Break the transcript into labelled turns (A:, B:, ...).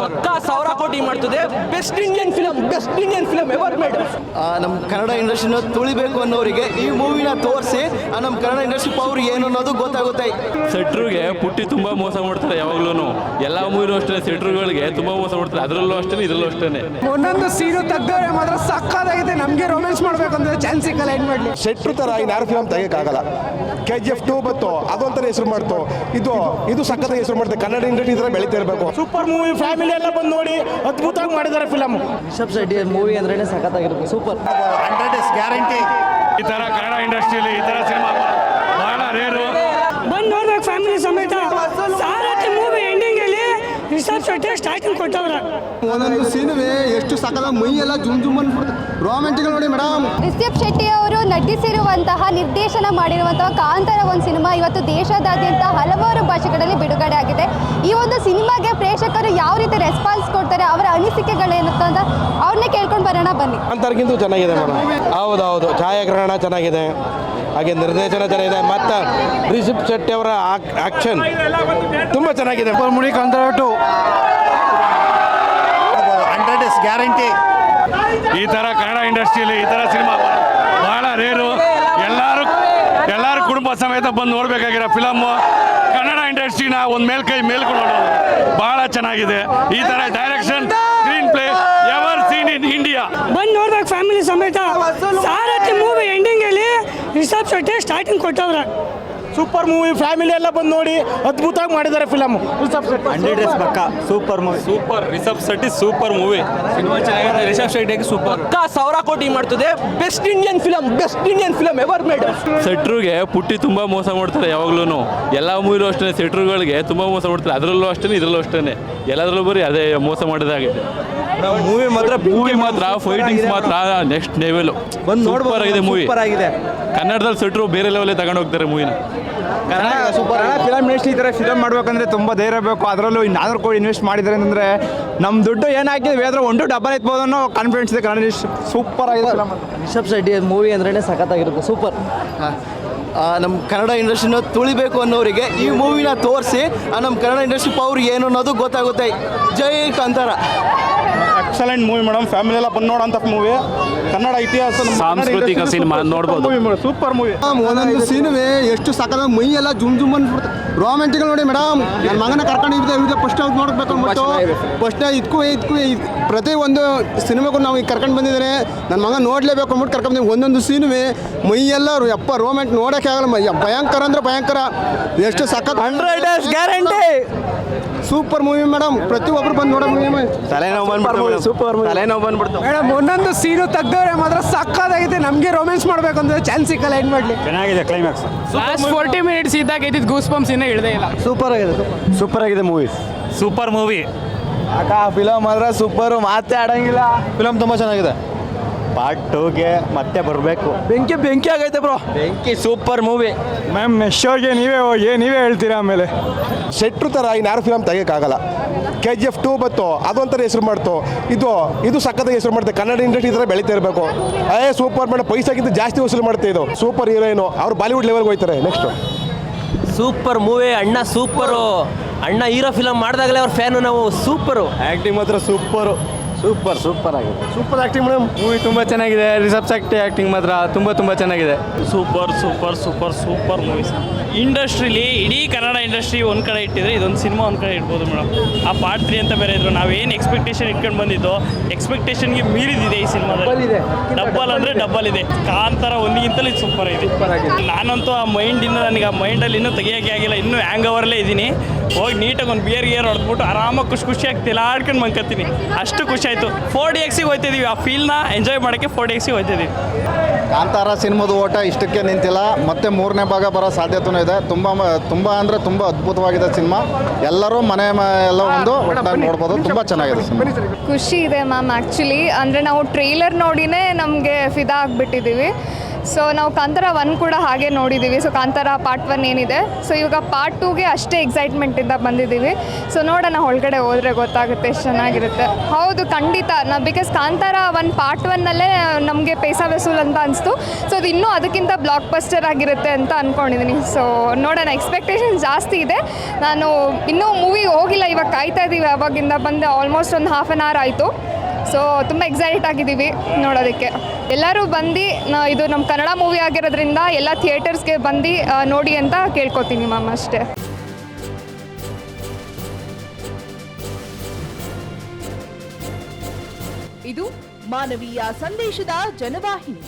A: ಪಕ್ಕ ಸಾವಿರ ಕೋಟಿ ಮಾಡ್ತದೆ. Best Indian film best Indian film ever made
B: ನಮ್ಮ ಕನ್ನಡ ಇಂಡಸ್ಟ್ರಿನ ತುಳಿಬೇಕು ಅನ್ನೋರಿಗೆ ಈ ಮೂವಿನ ತೋರಿಸಿ ನಮ್ಮ ಕನ್ನಡ ಇಂಡಸ್ಟ್ರಿ ಪವರ್ ಏನು ಅನ್ನೋದು ಗೊತ್ತಾಗುತ್ತೆ.
C: ಸೆಟ್ರುಗೆ ಪುಟ್ಟಿ ತುಂಬಾ ಮೋಸ ಮಾಡ್ತಾರೆ ಯಾವಾಗ್ಲೂ ಎಲ್ಲ ಮೂವಿನೂ ಅಷ್ಟೇ ಸೆಟ್ರುಗಳಿಗೆ ತುಂಬಾ ಮೋಸ ಮಾಡ್ತಾರೆ. ಅದರಲ್ಲೂ ಅಷ್ಟೇ ಇದರಲ್ಲೂ ಅಷ್ಟೇ
D: ಒಂದೊಂದು ಸೀನು ತೆಗ್ದವ್ರೆ ಮಾತ್ರ ಸಕ್ಕದಾಗಿದೆ ನಮಗೆ ರೊಮ್ಯಾನ್ಸ್ ಮಾಡ್ಬೇಕು ಅಂದ್ರೆ ಚಾನ್ಸ್ ಸಿಕ್ಕಲ್ಲ ಏನ್ ಮಾಡ್ಲಿ.
E: ಶೆಟ್ರು ಥರ ಈ ಯಾರು ಫಿಲಮ್ ತೆಗಿಯೋಕ್ಕಾಗಲ್ಲ. ಕೆ ಜಿ ಎಫ್ ಟೂ ಬತ್ತು ಅದೊಂಥರ ಹೆಸರು ಮಾಡ್ತು. ಇದು ಇದು ಸಕ್ಕತ್ತಾಗಿ ಹೆಸರು ಮಾಡ್ತೇವೆ ಕನ್ನಡ ಇಂಡಸ್ಟ್ರಿ ಥರ ಬೆಳೀತಾ ಇರಬೇಕು.
F: ಸೂಪರ್ ಮೂವಿ ಫ್ಯಾಮಿಲಿ ಎಲ್ಲ ಬಂದು ನೋಡಿ ಅದ್ಭುತವಾಗಿ ಮಾಡಿದ್ದಾರೆ ಫಿಲಮ್
B: ರಿಷಬ್ ಶೆಟ್ಟಿ ಮೂವಿ ಅಂದ್ರೆ ಸಖತ್ತಾಗಿರುತ್ತೆ. ಸೂಪರ್
F: ಹಂಡ್ರೆಡ್ ಇಸ್ ಗ್ಯಾರಂಟಿ
C: ಈ ತರ ಕನ್ನಡ ಇಂಡಸ್ಟ್ರಿಯಲ್ಲಿ ಈ ತರ ಸಿನಿಮಾ ಬಹಳ ರೇರು
G: ಬಂದು ನೋಡ್ಬೇಕು ಫ್ಯಾಮಿಲಿ ಸಮೇತ. ಶೆಟ್ಟಿ ಸ್ಟಾರ್ಟಿಂಗ್ ಕೊಟ್ಟವ್ರೆ.
E: ಒಂದೊಂದು ಸಿನಿಮೆ ಎಷ್ಟು ಸಕಲ ಮೈ ಎಲ್ಲ ಜುಮ್ ಜುಮ್ ಅನ್ಬಿಡ್ತು ರೋಮ್ಯಾಂಟಿಕ್ ನೋಡಿ ಮೇಡಮ್
H: ರಿಷಬ್ ಶೆಟ್ಟಿ ಅವರು ನಟಿಸಿರುವಂತಹ ನಿರ್ದೇಶನ ಮಾಡಿರುವಂತಹ ಕಾಂತಾರ ಒಂದು ಸಿನಿಮಾ ಇವತ್ತು ದೇಶದಾದ್ಯಂತ ಹಲವಾರು ಭಾಷೆಗಳಲ್ಲಿ ಬಿಡುಗಡೆ ಆಗಿದೆ. ಈ ಒಂದು ಸಿನಿಮಾಗೆ ಪ್ರೇಕ್ಷಕರು ಯಾವ ರೀತಿ ರೆಸ್ಪಾನ್ಸ್ ಕೊಡ್ತಾರೆ ಅವರ ಅನಿಸಿಕೆಗಳೇನುತ್ತ ಅಂತ ಅವ್ರನ್ನೇ ಕೇಳ್ಕೊಂಡು ಬರೋಣ ಬನ್ನಿ.
E: ಅಂತರ್ಗಿಂತೂ ಚೆನ್ನಾಗಿದೆ ಮೇಡಮ್ ಹೌದು ಹೌದು ಛಾಯಾಗ್ರಹಣ ಚೆನ್ನಾಗಿದೆ. ಹಾಗೆ ನಿರ್ದೇಶನ ಚೆನ್ನಾಗಿದೆ ಮತ್ತು ರಿಷಬ್ ಶೆಟ್ಟಿ ಅವರ ಆಕ್ಷನ್ ತುಂಬ ಚೆನ್ನಾಗಿದೆ. ಮುನಿ Kantara two.
F: Hundred is guarantee
C: ಈ ತರ ಕನ್ನಡ ಇಂಡಸ್ಟ್ರಿಯಲ್ಲಿ ಈ ತರ ಸಿನಿಮಾ ಬಹಳ ರೇರು. ಎಲ್ಲರೂ ಎಲ್ಲರೂ ಕುಟುಂಬ ಸಮೇತ ಬಂದು ನೋಡಬೇಕಾಗಿರೋ ಫಿಲಮ್ಮು ಕನ್ನಡ ಇಂಡಸ್ಟ್ರಿನ ಒಂದು ಮೇಲ್ಕೈ ಮೇಲ್ಕೊಂಡು ಭಾಳ ಬಹಳ ಚೆನ್ನಾಗಿದೆ. ಈ ತರ direction screenplay ever seen in India
G: ಬಂದು ನೋಡ್ಬೇಕು ಫ್ಯಾಮಿಲಿ ಸಮೇತ ಸಾರಥಿ ಮೂವಿ ಎಂಡಿಂಗ್ ಅಲ್ಲಿ ರಿಷಬ್ ಶೆಟ್ಟಿ ಸ್ಟಾರ್ಟಿಂಗ್ ಕೊಟ್ಟವ್ರೆ
F: ಸೂಪರ್ ಮೂವಿ ಫ್ಯಾಮಿಲಿ ಎಲ್ಲ ಬಂದು ನೋಡಿ ಅದ್ಭುತವಾಗಿ ಮಾಡಿದ್ದಾರೆ ಫಿಲಮ್ ಹಂಡ್ರೆಡ್ ಡೇಸ್ ಪಕ್ಕ super movie.
C: Super Rishab Shetty super movie.
A: Cinema ಚೆನ್ನಾಗಿದೆ ರಿಷಬ್ ಶೆಟ್ಟಿಗೆ ಸೂಪರ್ ಪಕ್ಕ ಸಾವಿರ ಕೋಟಿ ಮಾಡ್ತದೆ. Best Indian film best Indian film ever made
C: ಸೆಟ್ರುಗೆ ಪುಟ್ಟಿ ತುಂಬಾ ಮೋಸ ಮಾಡ್ತಾರೆ ಯಾವಾಗ್ಲೂ ಎಲ್ಲ ಮೂವಿಲೂ ಅಷ್ಟೇ ಸೆಟ್ರುಗಳಿಗೆ ತುಂಬಾ ಮೋಸ ಮಾಡ್ತಾರೆ. ಅದರಲ್ಲೂ ಅಷ್ಟೇ ಇದರಲ್ಲೂ ಅಷ್ಟೇ ಎಲ್ಲದರಲ್ಲೂ ಬರೀ ಅದೇ ಮೋಸ ಮಾಡಿದಾಗಿದೆ
B: ಮೂವಿ ಮಾತ್ರ
C: ಮೂವಿ ಮಾತ್ರ ಫೈಟಿಂಗ್ಸ್ ಮಾತ್ರ ನೆಕ್ಸ್ಟ್ ಲೆವೆಲ್
B: ಬಂದು ನೋಡ್ಬೋದು,
C: ಸೂಪರ್ ಆಗಿದೆ ಮೂವಿ
B: ಸೂಪರ್ ಆಗಿದೆ.
C: ಕನ್ನಡದಲ್ಲಿ ಸೆಟ್ರು ಬೇರೆ ಲೆವೆಲ್ ತಗೊಂಡು ಹೋಗ್ತಾರೆ ಮೂವಿನ
F: ಫಿಲಮ್ ಇಂಡಸ್ಟ್ರಿ ಈ ಥರ ಫಿಲಮ್ ಮಾಡ್ಬೇಕಂದ್ರೆ ತುಂಬ ಧೈರ್ಯ ಬೇಕು. ಅದರಲ್ಲೂ ನಾಲ್ಕು ಕೂಡ ಇನ್ವೆಸ್ಟ್ ಮಾಡಿದ್ದಾರೆ ಅಂದರೆ ನಮ್ಮ ದುಡ್ಡು ಏನು ಹಾಕಿದ್ವಿ ಅದ್ರ ಒಂದು ಡಬಲ್ ಎತ್ಬೋದು ಅನ್ನೋ ಕಾನ್ಫಿಡೆನ್ಸ್ ಇದೆ ಕನ್ನಡ ಸೂಪರ್ ಆಗಿದೆ
B: ರಿಷಬ್ ಶೆಟ್ಟಿ ಮೂವಿ ಅಂದ್ರೆ ಸಖತ್ತಾಗಿರುತ್ತೆ. ಸೂಪರ್ ನಮ್ಮ ಕನ್ನಡ ಇಂಡಸ್ಟ್ರಿನ ತುಳಿಬೇಕು ಅನ್ನೋರಿಗೆ ಈ ಮೂವಿನ ತೋರಿಸಿ ನಮ್ಮ ಕನ್ನಡ ಇಂಡಸ್ಟ್ರಿ ಪವರ್ ಏನು ಅನ್ನೋದು ಗೊತ್ತಾಗುತ್ತೆ. ಜೈ Kantara.
F: Excellent movie madam. Family ಎಲ್ಲ ಬಂದು ನೋಡೋಂಥ ಮೂವಿ. ಕನ್ನಡ ಇತಿಹಾಸ ನಮ್ಮ ಕನ್ನಡ
C: ಸಾಂಸ್ಕೃತಿಕ
F: industry
C: ಸಿನಿಮಾ
F: ನೋಡಬಹುದು
C: ನೋಡ್ಬೋದು.
F: Super movie.
E: ಒಂದೊಂದು ಸೀನುವೆ ಎಷ್ಟು ಸಕಲ ಮೈ ಎಲ್ಲ ಜುಮ್ ಜುಮ್ ಅಂದ್ಬಿಡ್ತು ರೋಮ್ಯಾಂಟಿಕ್ ನೋಡಿ ಮೇಡಮ್ ನನ್ನ ಮಗನ ಕರ್ಕೊಂಡು ಇದ್ದೆ ಇವ್ರಿಗೆ ಫಸ್ಟ್ ಅವ್ರು ನೋಡ್ಬೇಕು ಅಂದ್ಬಿಟ್ಟು. ಫಸ್ಟ್ ಇದಕ್ಕೂ ಇದಕ್ಕೂ ಪ್ರತಿ ಒಂದು ಸಿನಿಮಾಗೂ ನಾವು ಈಗ ಕರ್ಕೊಂಡು ಬಂದಿದ್ದೇನೆ. ನನ್ನ ಮಗ ನೋಡ್ಲೇಬೇಕು ಅಂದ್ಬಿಟ್ಟು ಕರ್ಕೊಂಡು ಬಂದಿದ್ದೀನಿ. ಒಂದೊಂದು ಮೈ ಎಲ್ಲ ಯಪ್ಪ ರೋಮ್ಯಾಂಟ್ ನೋಡೋಕೆ ಆಗಲ್ಲ. ಮೈ ಭಯಂಕರ ಅಂದ್ರೆ ಭಯಂಕರ. ಎಷ್ಟು ಸಖತ್ hundred guarantee super movie madam ಪ್ರತಿಯೊಬ್ಬರು ಬಂದು ನೋಡೋ ಮೂವಿ
B: ತಲೆನೋವು ಬಂದ್ಬಿಡ್ತು ಸೂಪರ್ ತಲೆನೋವು ಬಂದ್ಬಿಡ್ತು.
D: ಮೇಡಮ್ ಒಂದೊಂದು ಸೀನು ತೆಗ್ದವ್ರೆ ಮಾತ್ರ ಸಕ್ಕತ್ತಾಗಿದೆ ನಮಗೆ ರೊಮ್ಯಾನ್ಸ್ ಮಾಡ್ಬೇಕು ಅಂದ್ರೆ ಚಾನ್ಸ್ ಸಿಕ್ಕಲ್ಲ ಏನ್ ಮಾಡ್ಲಿ?
F: ಚೆನ್ನಾಗಿದೆ ಕ್ಲೈಮ್ಯಾಕ್ಸ್
D: ಲಾಸ್ಟ್ ಫೋರ್ಟಿ ಮಿನಿಟ್ಸ್ ಇದ್ದಾಗ ಇದ್ದಿದ್ದು ಗೂಸ್ ಪಂಪ್ಸ್ ಇನ್ನೂ ಇಳದೇ ಇಲ್ಲ.
B: ಸೂಪರ್ ಆಗಿದೆ
F: ಸೂಪರ್ ಆಗಿದೆ ಮೂವಿ
C: ಸೂಪರ್ ಮೂವಿ
F: ಅಕ್ಕ ಫಿಲಮ್ ಆದ್ರೆ ಸೂಪರು ಮಾತೇ ಆಡಂಗಿಲ್ಲ.
E: ಫಿಲಮ್ ತುಂಬ ಚೆನ್ನಾಗಿದೆ.
F: ಪಾರ್ಟ್ ಟೂಗೆ ಮತ್ತೆ ಬರಬೇಕು.
B: ಬೆಂಕಿ ಬೆಂಕಿ ಆಗೈತೆ ಬ್ರೋ ಬೆಂಕಿ ಸೂಪರ್ ಮೂವಿ
F: ಮ್ಯಾಮ್ ನೆಕ್ಸ್ಟ್ ಶೋಗೆ ನೀವೇ ಹೋಗಿ ನೀವೇ ಹೇಳ್ತೀರಾ ಆಮೇಲೆ?
E: ಶೆಟ್ರು ಥರ ಇನ್ನು ಯಾರು ಫಿಲಮ್ ತೆಗಿಯೋಕ್ಕಾಗಲ್ಲ. ಕೆ ಜಿ ಎಫ್ ಟೂ ಬತ್ತು ಅದೊಂಥರ ಹೆಸರು ಮಾಡ್ತು. ಇದು ಇದು ಸಕ್ಕತ್ತ ಹೆಸರು ಮಾಡುತ್ತೆ ಕನ್ನಡ ಇಂಡಸ್ಟ್ರಿ ಥರ ಬೆಳೀತಾ ಇರಬೇಕು. ಅದೇ ಸೂಪರ್ ಮೇಡಮ್ ಪೈಸಾಗಿಂತ ಜಾಸ್ತಿ ವಸೂಲು ಮಾಡುತ್ತೆ ಇದು. ಸೂಪರ್ ಹೀರೋಯಿನು ಅವ್ರು ಬಾಲಿವುಡ್ ಲೆವೆಲ್ಗೆ ಹೋಗ್ತಾರೆ. ನೆಕ್ಸ್ಟ್
A: ಸೂಪರ್ ಮೂವಿ ಅಣ್ಣ ಸೂಪರು ಅಣ್ಣ ಹೀರೋ ಫಿಲಮ್ ಮಾಡಿದಾಗಲೇ ಅವ್ರ ಫ್ಯಾನು ನಾವು ಸೂಪರು
E: ಆ್ಯಕ್ಟಿಂಗ್ ಮಾತ್ರ ಸೂಪರು
B: ಸೂಪರ್ ಸೂಪರ್ ಆಗಿದೆ.
E: ಸೂಪರ್ ಆಕ್ಟಿಂಗ್ ಮೇಡಮ್
F: ಮೂವಿ ತುಂಬ ಚೆನ್ನಾಗಿದೆ. ರಿಸಬ್ ಆಕ್ಟಿಂಗ್ ಆ್ಯಕ್ಟಿಂಗ್ ಮಾತ್ರ ತುಂಬ ತುಂಬ ಚೆನ್ನಾಗಿದೆ.
I: Super super super super movies ಇಂಡಸ್ಟ್ರಿಲಿ ಇಡೀ ಕನ್ನಡ ಇಂಡಸ್ಟ್ರಿ ಒಂದು ಕಡೆ ಇಟ್ಟಿದ್ರೆ ಇದೊಂದು ಸಿನಿಮಾ ಒಂದು ಕಡೆ ಇಡ್ಬೋದು ಮೇಡಮ್ ಆ ಪಾರ್ಟ್ ತ್ರೀ ಅಂತ ಬೇರೆ ಇದ್ರು ನಾವೇನು ಎಕ್ಸ್ಪೆಕ್ಟೇಷನ್ ಇಟ್ಕೊಂಡು ಬಂದಿದ್ದು ಎಕ್ಸ್ಪೆಕ್ಟೇಷನ್ಗೆ ಮೀರಿದಿದೆ ಈ ಸಿನಿಮಾದಲ್ಲಿ ಡಬ್ಬಲ್ ಅಂದರೆ ಡಬ್ಬಲ್ ಇದೆ. ಕಾಂತರ ಒಂದಿಗಿಂತಲೂ ಇದು ಸೂಪರ್ ಇದೆ ನಾನಂತೂ ಆ ಮೈಂಡಿಂದ ನನಗೆ ಆ ಮೈಂಡಲ್ಲಿ ಇನ್ನೂ ತೆಗಿಯೋಕ್ಕೆ ಆಗಿಲ್ಲ. ಇನ್ನೂ ಹ್ಯಾಂಗ್ ಓವರ್ಲೇ ಇದ್ದೀನಿ. ಹೋಗಿ ನೀಟಾಗಿ ಒಂದು ಬಿಯರ್ ಗಿಯರ್ ಹೊಡೆದ್ಬಿಟ್ಟು ಆರಾಮಾಗಿ ಖುಷಿ ಖುಷಿಯಾಗಿ ತಿಲಾಡ್ಕೊಂಡು ಮಂಕತ್ತೀನಿ. ಅಷ್ಟು ಖುಷಿ ಆಯಿತು. ಫೋರ್ ಡಿ ಎಕ್ಸಿಗೆ ಹೋಗ್ತಿದ್ದೀವಿ ಆ ಫೀಲ್ನ ಎಂಜಾಯ್ ಮಾಡೋಕ್ಕೆ ಫೋರ್ ಡಿ ಎಕ್ಸಿಗೆ ಹೋಗ್ತಿದ್ದೀವಿ
J: ಕಾಂತಾರ ಸಿನಿಮಾದ ಓಟ ಇಷ್ಟಕ್ಕೆ ನಿಂತಿಲ್ಲ. ಮತ್ತೆ ಮೂರನೇ ಭಾಗ ಬರೋ ಸಾಧ್ಯತೆನೂ ಇದೆ. ತುಂಬ ತುಂಬ ಅಂದರೆ ತುಂಬ ಅದ್ಭುತವಾಗಿದೆ ಸಿನಿಮಾ. ಎಲ್ಲರೂ ಮನೆ ಮ- ಎಲ್ಲ ಒಂದು ಒಟ್ಟಾಗಿ ನೋಡ್ಬೋದು. ತುಂಬ ಚೆನ್ನಾಗಿದೆ ಸಿನಿಮಾ.
H: ಖುಷಿ ಇದೆ ಮ್ಯಾಮ್ ಆ್ಯಕ್ಚುಲಿ ಅಂದರೆ ನಾವು ಟ್ರೈಲರ್ ನೋಡಿನೇ ನಮಗೆ ಫಿದಾ ಆಗಿಬಿಟ್ಟಿದ್ದೀವಿ ಸೊ ನಾವು ಕಾಂತಾರ ಒನ್ ಕೂಡ ಹಾಗೆ ನೋಡಿದ್ದೀವಿ ಸೊ ಕಾಂತಾರ ಪಾರ್ಟ್ ಒನ್ ಏನಿದೆ? ಸೊ ಇವಾಗ ಪಾರ್ಟ್ ಟೂಗೆ ಅಷ್ಟೇ ಎಕ್ಸೈಟ್ಮೆಂಟಿಂದ ಬಂದಿದ್ದೀವಿ ಸೊ ನೋಡೋಣ ಒಳಗಡೆ ಹೋದರೆ ಗೊತ್ತಾಗುತ್ತೆ ಎಷ್ಟು ಚೆನ್ನಾಗಿರುತ್ತೆ. ಹೌದು, ಖಂಡಿತ. ನಾ ಬಿಕಾಸ್ ಕಾಂತಾರ ಒನ್ ಪಾರ್ಟ್ ಒನ್ನಲ್ಲೇ ನಮಗೆ ಪೈಸಾ ವೆಸೂಲ್ ಅಂತ ಅನಿಸ್ತು. ಸೊ ಅದು ಇನ್ನೂ ಅದಕ್ಕಿಂತ ಬ್ಲಾಕ್ ಬಸ್ಟರ್ ಆಗಿರುತ್ತೆ ಅಂತ ಅಂದ್ಕೊಂಡಿದ್ದೀನಿ ಸೊ ನೋಡೋಣ. ಎಕ್ಸ್ಪೆಕ್ಟೇಷನ್ ಜಾಸ್ತಿ ಇದೆ. ನಾನು ಇನ್ನೂ ಮೂವಿಗೆ ಹೋಗಿಲ್ಲ. ಇವಾಗ ಕಾಯ್ತಾ ಇದ್ದೀವಿ ಅವಾಗಿಂದ ಬಂದು ಆಲ್ಮೋಸ್ಟ್ ಒಂದು ಹಾಫ್ ಆನ್ ಅವರ್ ಆಯಿತು. ಸೊ ತುಂಬ ಎಕ್ಸೈಟ್ ಆಗಿದ್ದೀವಿ ನೋಡೋದಕ್ಕೆ. ಎಲ್ಲರೂ ಬಂದು ಇದು ನಮ್ಮ ಕನ್ನಡ ಮೂವಿ ಆಗಿರೋದ್ರಿಂದ ಎಲ್ಲ ಥಿಯೇಟರ್ಸ್ಗೆ ಬಂದು ನೋಡಿ ಅಂತ ಕೇಳ್ಕೊತೀನಿ ಮ್ಯಾಮ್ ಅಷ್ಟೇ.
K: ಇದು ಮಾನವೀಯ ಸಂದೇಶದ ಜನವಾಹಿನಿ.